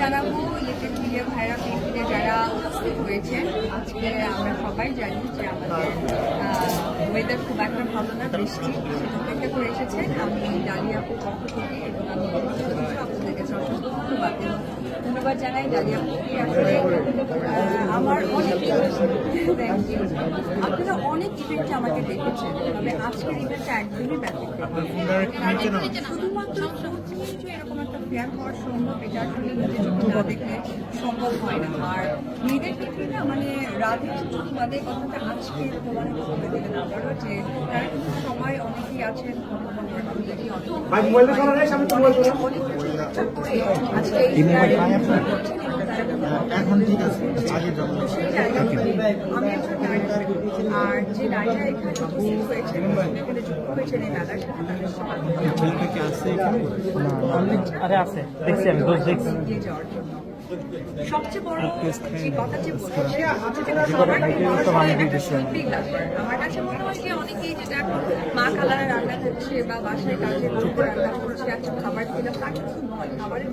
জানাব electric media ভাইরা পিএফিতে যারা উপস্থিত হয়েছেন আজকে আমরা সবাই জানি যে আমাদের ওয়েদার খুব একটা ভালো না বৃষ্টি সেটা করে এসেছেন আমি ডালিয়াপুর পক্ষ থেকে এবং আমি আপনাদের কাছে অসংখ্য ধন্যবাদ। ধন্যবাদ জানাই ডালিয়াপুরকে আসলে আমার অনেক. আপনারা অনেক ইভেন্টে আমাকে দেখেছেন তবে আজকের ইভেন্টটা একদমই ব্যতিক্রম। শুধুমাত্র শুধু এরকম একটা ফেয়ার হওয়ার সম্ভব এটা আসলে দেখলে সম্ভব হয় না। আর মেয়েদের ক্ষেত্রে না মানে রাধে বাদে কথাটা আজকে প্রমাণ করে দিলেন আবারও যে তারা কিন্তু সবাই অনেকেই আছেন কিন্তু এখন ঠিক আছে আমি একজন নারী আর যে নারীরা এখানে যুক্ত হয়েছেন এই মেলার সাথে আছে এখানে? আরে আছে দেখছি আমি দোষ দেখছি। এগিয়ে যাওয়ার জন্য সবচেয়ে বড় যে কথাটি। আমার কাছে মনে হয় যে অনেকেই যেটা এখন মা কালারে রান্না করছে বা বাসায় কাজে রান্না করছে একটা খাবার দিলাম তা খাবারের